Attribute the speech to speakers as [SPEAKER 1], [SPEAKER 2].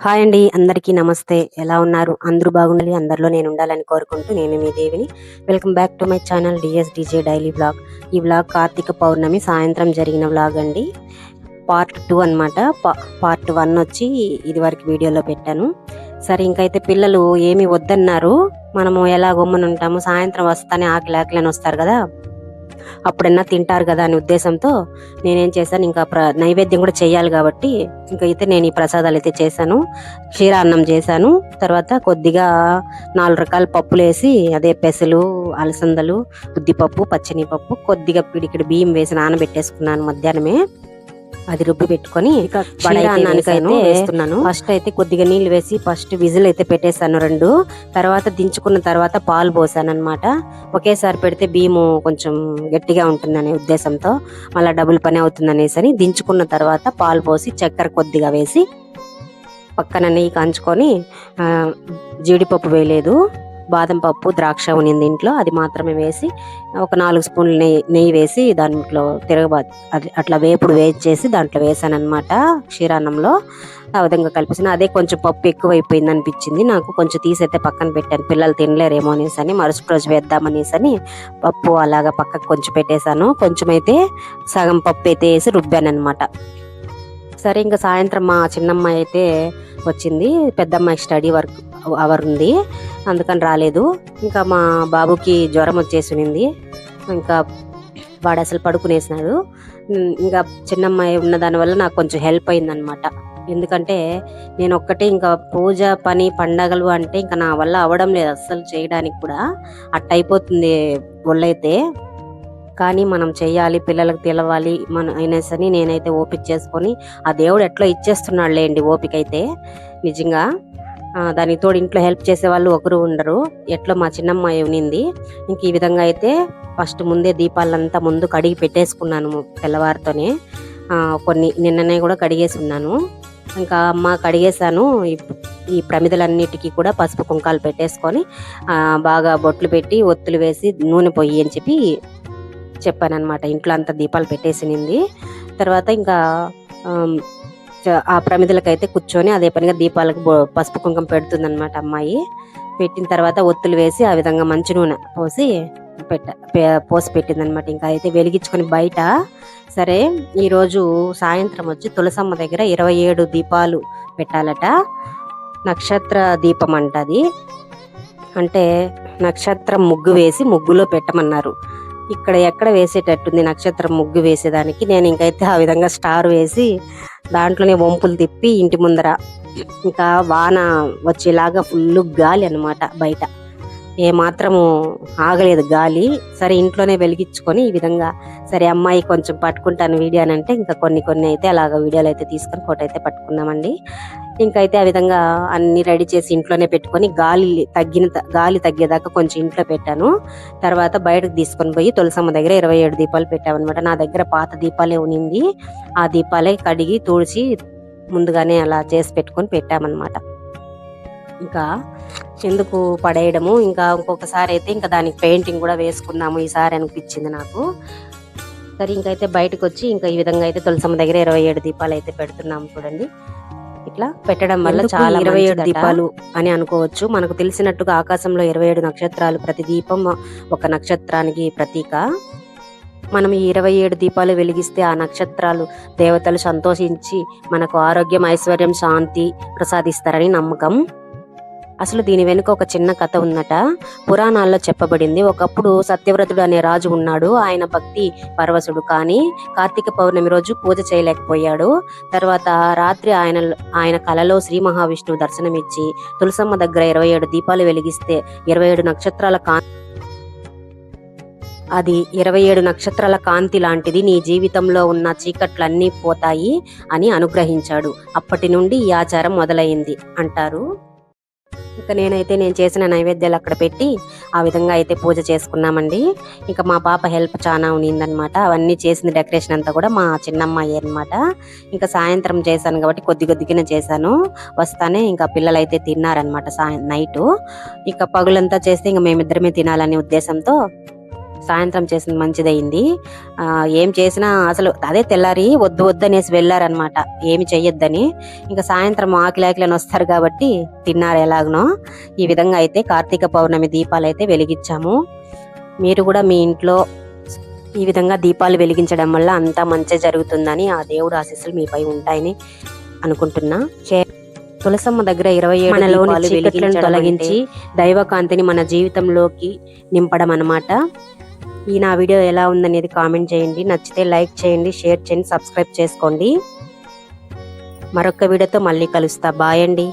[SPEAKER 1] Hi అండి అందరికీ నమస్తే. ఎలా ఉన్నారు? అందరూ బాగుండాలి అందరిలో నేను ఉండాలని కోరుకుంటూ నేను మీ దేవిని. Welcome back to my channel D S DJ daily blog. ఈ బ్లాగ్ కార్తీక పౌర్ణమి సాయంత్రం జరిగిన బ్లాగ్ అండి. పార్ట్ టూ అనమాట పార్ట్ వన్ వచ్చి ఇదివరకు వీడియోలో పెట్టాను. సరే ఇంకైతే పిల్లలు ఏమి వద్దన్నారు. మనము ఎలా గమ్మనుంటాము సాయంత్రం వస్తానే ఆకలి ఆకలి అని వస్తారు కదా. అప్పుడన్నా తింటారు కదా అనే ఉద్దేశంతో నేనేం చేశాను ఇంకా ప్ర నైవేద్యం కూడా చేయాలి కాబట్టి ఇంకా అయితే నేను ఈ ప్రసాదాలు అయితే చేశాను. క్షీరాన్నం చేశాను. తర్వాత కొద్దిగా నాలుగు రకాల పప్పులు వేసి అదే పెసలు అలసందలు ఉద్దిపప్పు పచ్చని పప్పు కొద్దిగా పిడికిడి బియ్యం వేసి నానబెట్టేసుకున్నాను మధ్యాహ్నమే. అది రుబ్బి పెట్టుకొని వేస్తున్నాను. ఫస్ట్ అయితే కొద్దిగా నీళ్ళు వేసి ఫస్ట్ విజిల్ అయితే పెట్టేశాను రెండు. తర్వాత దించుకున్న తర్వాత పాలు పోసాను అనమాట ఒకేసారి పెడితే బియ్యము కొంచెం గట్టిగా ఉంటుందనే ఉద్దేశంతో మళ్ళీ డబుల్ పని అవుతుంది అనేసి అని దించుకున్న తర్వాత పాలు పోసి చక్కెర కొద్దిగా వేసి పక్కన నెయ్యి కాంచుకొని జీడిపప్పు వేయలేదు. బాదం పప్పు ద్రాక్ష ఉనింది ఇంట్లో. అది మాత్రమే వేసి ఒక నాలుగు స్పూన్లు నెయ్యి నెయ్యి వేసి దాంట్లో తిరగబా అట్లా వేపుడు వేసి చేసి దాంట్లో వేసాను అనమాట క్షీరాన్నంలో. ఆ విధంగా కలిపేసిన. అదే కొంచెం పప్పు ఎక్కువ అయిపోయింది అనిపించింది నాకు. కొంచెం తీసైతే పక్కన పెట్టాను. పిల్లలు తినలేరేమో అనేసి అని మరుసటి రోజు వేద్దామనేసి అని పప్పు అలాగా పక్కకు కొంచెం పెట్టేశాను. కొంచెం అయితే సగం పప్పు అయితే వేసి రుబ్బాను అనమాట సరే ఇంకా సాయంత్రం మా చిన్నమ్మాయి అయితే వచ్చింది. పెద్దమ్మాయి స్టడీ వర్క్ అవర్ ఉంది. అందుకని రాలేదు. ఇంకా మా బాబుకి జ్వరం వచ్చేసింది ఇంకా వాడు అసలు పడుకునేసినాడు. ఇంకా చిన్నమ్మాయి ఉన్న దానివల్ల నాకు కొంచెం హెల్ప్ అయిందనమాట ఎందుకంటే నేను ఒక్కటే ఇంకా పూజ పని పండగలు అంటే ఇంకా నా వల్ల అవడం లేదు అస్సలు చేయడానికి కూడా. అట్ట అయిపోతుంది ఒళ్ళైతే. కానీ మనం చేయాలి పిల్లలకు తెలవాలి మన అయినా సరే నేనైతే ఓపిక చేసుకొని ఆ దేవుడు ఎట్లా ఇచ్చేస్తున్నాడులేండి ఓపిక అయితే నిజంగా దానికి తోడు ఇంట్లో హెల్ప్ చేసే వాళ్ళు ఒకరు ఉండరు. ఎట్లో మా చిన్నమ్మాయి ఉనింది ఇంక ఈ విధంగా అయితే ఫస్ట్ ముందే దీపాలంతా ముందు కడిగి పెట్టేసుకున్నాను తెల్లవారితోనే. కొన్ని నిన్ననే కూడా కడిగేసి ఉన్నాను. ఇంకా అమ్మ కడిగేసాను ఈ- ఈ ప్రమిదలన్నిటికీ కూడా పసుపు కుంకాలు పెట్టేసుకొని బాగా బొట్లు పెట్టి ఒత్తులు వేసి నూనె పొయ్యి అని చెప్పి చెప్పాను అనమాట ఇంట్లో అంతా దీపాలు పెట్టేసినింది తర్వాత ఇంకా ఆ ప్రమిదలకైతే కూర్చొని అదే పనిగా దీపాలకు పసుపు కుంకుమ పెడుతుంది అనమాట అమ్మాయి. పెట్టిన తర్వాత ఒత్తులు వేసి ఆ విధంగా మంచి నూనె పోసి పెట్ట పోసి పెట్టింది అనమాట ఇంకా అయితే వెలిగించుకొని బయట సరే ఈరోజు సాయంత్రం వచ్చి తులసమ్మ దగ్గర ఇరవై ఏడు దీపాలు పెట్టాలట. నక్షత్ర దీపం అంటది అంటే నక్షత్రం ముగ్గు వేసి ముగ్గులో పెట్టమన్నారు. ఇక్కడ ఎక్కడ వేసేటట్టుంది నక్షత్రం ముగ్గు వేసేదానికి? నేను ఇంకైతే ఆ విధంగా స్టార్ వేసి దాంట్లోనే వంపులు తిప్పి ఇంటి ముందర ఇంకా వాన వచ్చేలాగా ఫుల్ గాలి అన్నమాట బయట. ఏ ఆగలేదు గాలి. సరే ఇంట్లోనే వెలిగించుకొని ఈ విధంగా సరే అమ్మాయి కొంచెం పట్టుకుంటాను వీడియో అని అంటే ఇంకా కొన్ని కొన్ని అయితే అలాగ వీడియోలు అయితే తీసుకొని ఫోటో అయితే పట్టుకున్నామండి ఇంకైతే ఆ విధంగా అన్ని రెడీ చేసి ఇంట్లోనే పెట్టుకొని గాలి తగ్గిన గాలి తగ్గేదాకా కొంచెం ఇంట్లో పెట్టాను. తర్వాత బయటకు తీసుకొని పోయి తులసమ్మ దగ్గర ఇరవై ఏడు దీపాలు పెట్టామన్నమాట. నా దగ్గర పాత దీపాలే ఉనింది. ఆ దీపాలే కడిగి తుడిచి ముందుగానే అలా చేసి పెట్టుకొని పెట్టామన్నమాట. ఇంకా ఎందుకు పడేయడము? ఇంకా ఇంకొకసారి అయితే ఇంకా దానికి పెయింటింగ్ కూడా వేసుకుందాము ఈసారి అనిపించింది నాకు. సరే ఇంకైతే బయటకు వచ్చి ఇంకా ఈ విధంగా అయితే తులసమ్మ దగ్గర ఇరవై ఏడు దీపాలు అయితే పెడుతున్నాము చూడండి. ఇట్లా పెట్టడం వల్ల చాలా ఇరవై ఏడు? దీపాలు అని అనుకోవచ్చు. మనకు తెలిసినట్టుగా ఆకాశంలో ఇరవై ఏడు నక్షత్రాలు ప్రతి దీపం ఒక నక్షత్రానికి ప్రతీక. మనం ఈ ఇరవై ఏడు దీపాలు వెలిగిస్తే ఆ నక్షత్రాలు దేవతలు సంతోషించి మనకు ఆరోగ్యం ఐశ్వర్యం శాంతి ప్రసాదిస్తారని నమ్మకం. అసలు దీని వెనుక ఒక చిన్న కథ ఉందట. పురాణాల్లో చెప్పబడింది ఒకప్పుడు సత్యవ్రతుడు అనే రాజు ఉన్నాడు. ఆయన భక్తి పరవశుడు. కానీ కార్తీక పౌర్ణమి రోజు పూజ చేయలేకపోయాడు. తర్వాత రాత్రి ఆయన ఆయన కలలో శ్రీ మహావిష్ణువు దర్శనమిచ్చి తులసమ్మ దగ్గర ఇరవై ఏడు దీపాలు వెలిగిస్తే ఇరవై ఏడు నక్షత్రాల కా అది ఇరవై ఏడు నక్షత్రాల కాంతి లాంటిది నీ జీవితంలో ఉన్న చీకట్లన్నీ పోతాయి అని అనుగ్రహించాడు. అప్పటి నుండి ఈ ఆచారం మొదలైంది అంటారు? ఇక నేనైతే నేను చేసిన నైవేద్యాలు అక్కడ పెట్టి ఆ విధంగా అయితే పూజ చేసుకున్నామండి. ఇంకా మా పాప హెల్ప్ చాలా ఉన్నిందనమాట. అవన్నీ చేసింది డెకరేషన్ అంతా కూడా మా చిన్నమ్మాయి అనమాట ఇంకా సాయంత్రం చేశాను కాబట్టి కొద్ది కొద్దిగానే చేశాను. వస్తానే ఇంకా పిల్లలు అయితే తిన్నారనమాట సాయం నైట్. ఇక పగులంతా చేస్తే ఇంకా మేమిద్దరమే తినాలనే ఉద్దేశంతో సాయంత్రం చేసింది మంచిదయింది. ఆ, ఏం చేసినా అసలు అదే తెల్లారి వద్దు వద్దు అనేసి వెళ్ళారనమాట ఏమి చెయ్యొద్దని. ఇంకా సాయంత్రం ఆకిలి ఆకిలని వస్తారు కాబట్టి తిన్నారు ఎలాగనో. ఈ విధంగా అయితే కార్తీక పౌర్ణమి దీపాలు అయితే వెలిగించాము. మీరు కూడా మీ ఇంట్లో ఈ విధంగా దీపాలు వెలిగించడం వల్ల అంతా మంచి జరుగుతుందని ఆ దేవుడు ఆశీస్సులు మీపై ఉంటాయని అనుకుంటున్నా. తులసమ్మ దగ్గర ఇరవై ఏడు
[SPEAKER 2] తొలగించి
[SPEAKER 1] దైవకాంతిని మన జీవితంలోకి నింపడం అన్నమాట ఈ నా వీడియో ఎలా ఉందనేది కామెంట్ చేయండి. నచ్చితే లైక్ చేయండి షేర్ చేయండి సబ్స్క్రైబ్ చేసుకోండి. మరొక వీడియోతో మళ్ళీ కలుస్తా. బాయ్ అండి.